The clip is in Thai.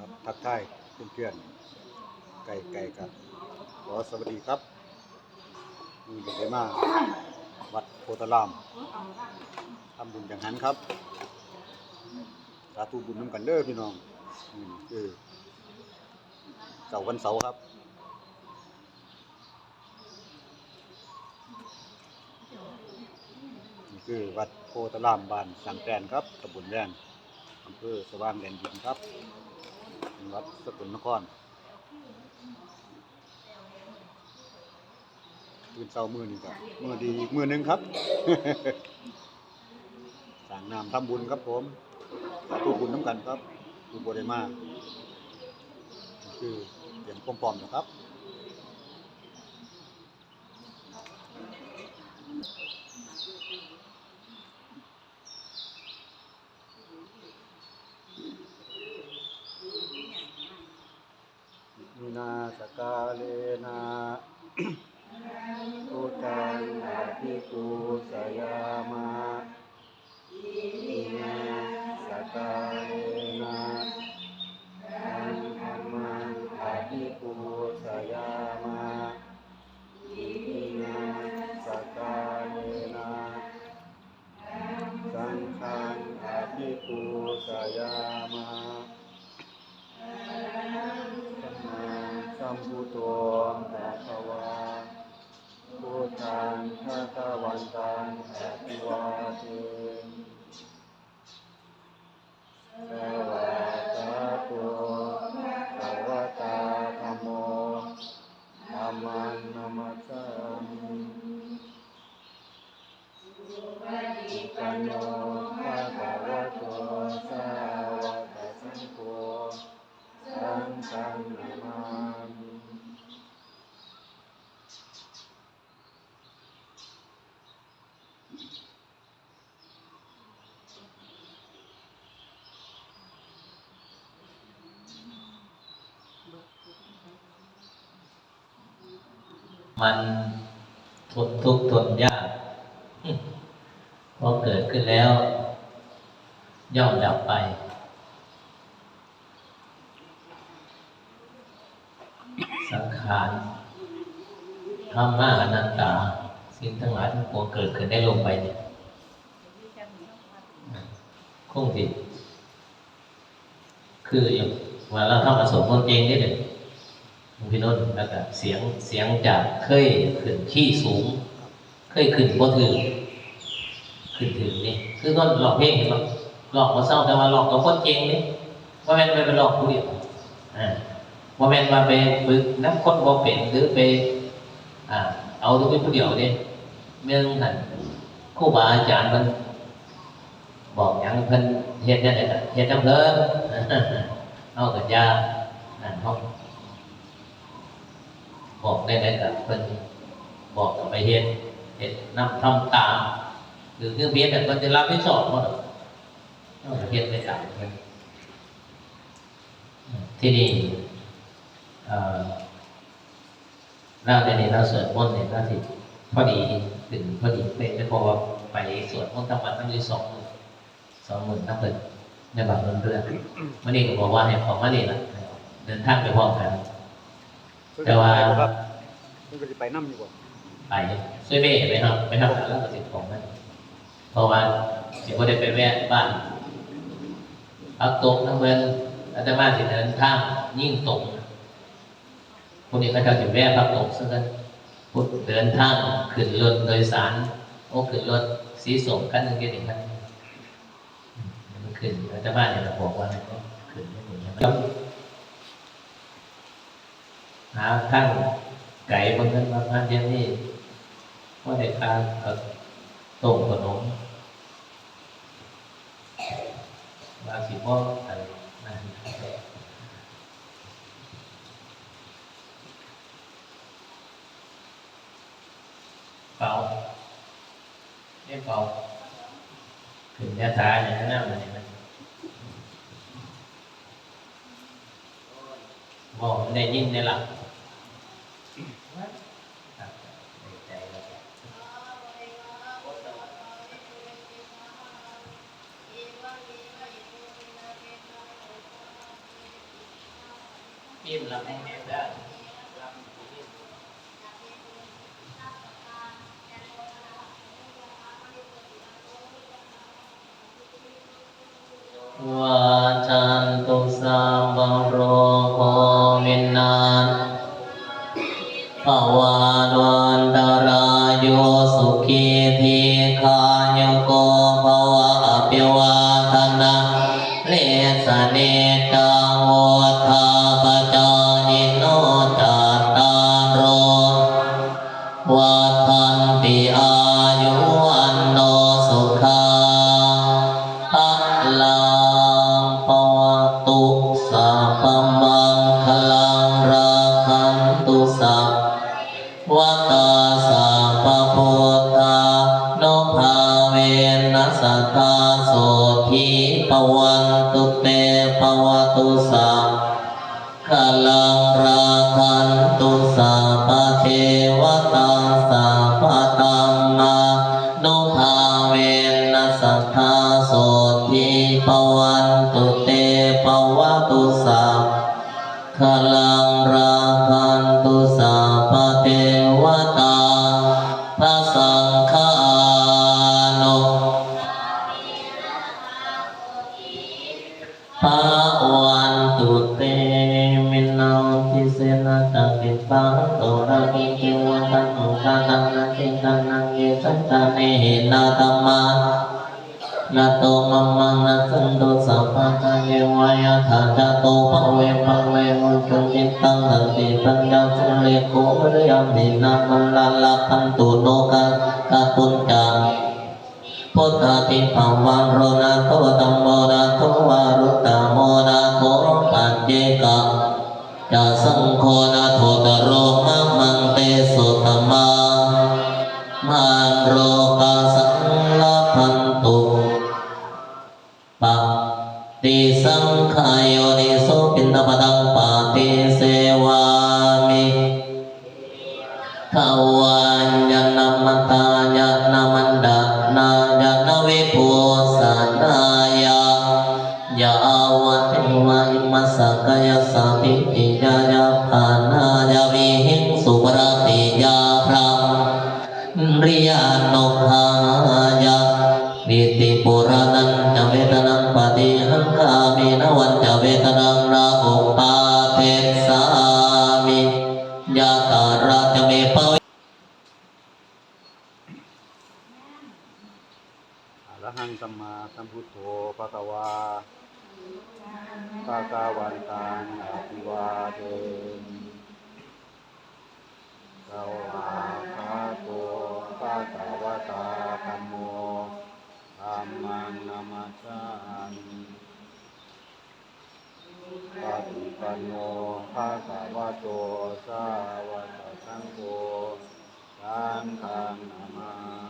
ครับทักทายเพื่อนๆไก่ไก่ครับขอสวัสดีครับมีเด็กได้มาวัดโพธารามทำบุญอย่างนั้นครับสาธุบุญน้ำกันเด้อพี่น้องนี่คือเสาร์วันเสาร์ครับนี่คือวัดโพธารามบ้านสังแกนครับตำบลแย่งอำเภอสว่างแดนดินครับ งหวัดสกลนครตื่นเช้ามือนี่ครับมือดีอีกมือหนึ่งครับสั่งน้ำทำบุญครับผมสาธุบุญน้ำกันครับดูโบเดมาคือเตรียมความพร้อมนะครับ นาสกาเลนะพุทธังอภิกูสยามะอินาสกาเลนะ สัมมัสสามิปันโนภะคะวะโตสาวกสังโฆสังฆังนามามิ มันทนทุกข์ทนยากพอเกิดขึ้นแล้ว ย่อมดับไป สังขารธรรมะอนัตตา สิ่งทั้งหลายทั้งปวงเกิดขึ้นได้ลงไปเนี่ยคงสิคืออย่างเวลาเราทำผสมคนเองนี่เนี่ย พี่นนท์แล้วก็เสียงเสียงจากเคยขึ้นที่สูง เคยขึ้นบ่ถึงขึ้นถึงนี่คือก็หลอกเพลงเห็นไหมหลอกมาเศร้าแต่ว่าหลอกกับคนเก่งนี่ว่าแม่นไปหลอกผู้เดียวอ่าว่าแม่นมาไปฝึกนักคนบ่เป็นหรือไปอ่าเอาตัวเป็นผู้เดียวเนี่ยเมื่อหันครูบาอาจารย์มันบอกอย่างเพิ่นเฮ็ดได้ก็เฮ็ดจำเพิ่นเอากับยานั่นห้อง บอกได้ไหมกับเพิ่นบอกกับไปเฮ็ดเฮ็ดนำทำตามหรือเครื่องเบียนแต่คนจะรับผิดชอบหมดต้องเฮ็ดไปตามเพิ่นอืมที่นี่เอ่อเราในนี้เราสวดมนต์เนี่ยเราสิพอดีถึงพอดีเป็นเพราะว่าไปสวดมนต์ทั้งวันทั้งอยู่สองสองหมื่นทั้งเพิ่นในบางเรื่องเรื่องวันนี้ก็บอกว่าให้ของมานี่ละเดินทางไปพร้อมกัน แต่ว่าครับมันก็จะไปน้ำอยู่บ่ไปช่วยแม่ไปครับไปทำการเรื่องสิทธิ์ของมันเพราะว่าสิบ่ได้ไปแวะบ้านพักตกทั้งเมืองอาตมาสิเดินทางยิ่งตกพวกนี้เขาจะสิแวะพักตกซึ่งกันพุทธเดินทางขึ้นรถโดยสารโอ้ขึ้นรถสีส้มกันหนึ่งเดียวกันอืมมันขึ้นอาตมาเนี่ยเราบอกว่ามันก็ขึ้นไม่ถึงนะครับ หาทางไก่บางท่านบางท่านเดี๋ยวนี้ว่าได้ทานกับต้มขนมบาสิบ่อะไรนั่นเป่าไม่เป่าถึงยาตาอย่างนั้นนะมันเนี่ยมันบอกมันได้ยินได้หลับ คจิ้มล้วให้แห้งได้วาจันตุสัมโรโควินาศ ภวานวันตรายโยสุขีที วัตตาสัพพุตตานุภาเวนัสสตาโสทิปวัน เยสันตาเนหินาตัมมานาโตมัมมังนาสันโตสัพพะทะเยวายาธาจาโตภะเวภะเวมุจจิตังสันติปัญญาสุเลโกมะยามินามัลลาลาพันตุโนกะกะตุนจังพุทธาติภาวันโรนาโตตัมโมนาโตวารุตตโมนาโตปัจเจกะจะสังโฆนาโทตโรมะมัง ขายโยนิโสปินตปดังปาติเสวามิทวันยนามัตายานามันดานายานาวิภูสานายายาวันเทวะอิมัสสกายสาปิติยายาภานายาวิหิงสุปราติยาพรังริยานุภายานิติปุรานันจเวทนังปา นวันจะเวทนังนาอุปาเทสามิยาตาราจะเมปวิอะระหังสัมมาสัมพุทโธภะคะวาภะคะวันตังอะภิวาเทมิสวาคาโตภะคะวะตาธัมโมธัมมังนามัสสามิ ปันโนภาสาวะโตสาวะสังโฆสังฆานามา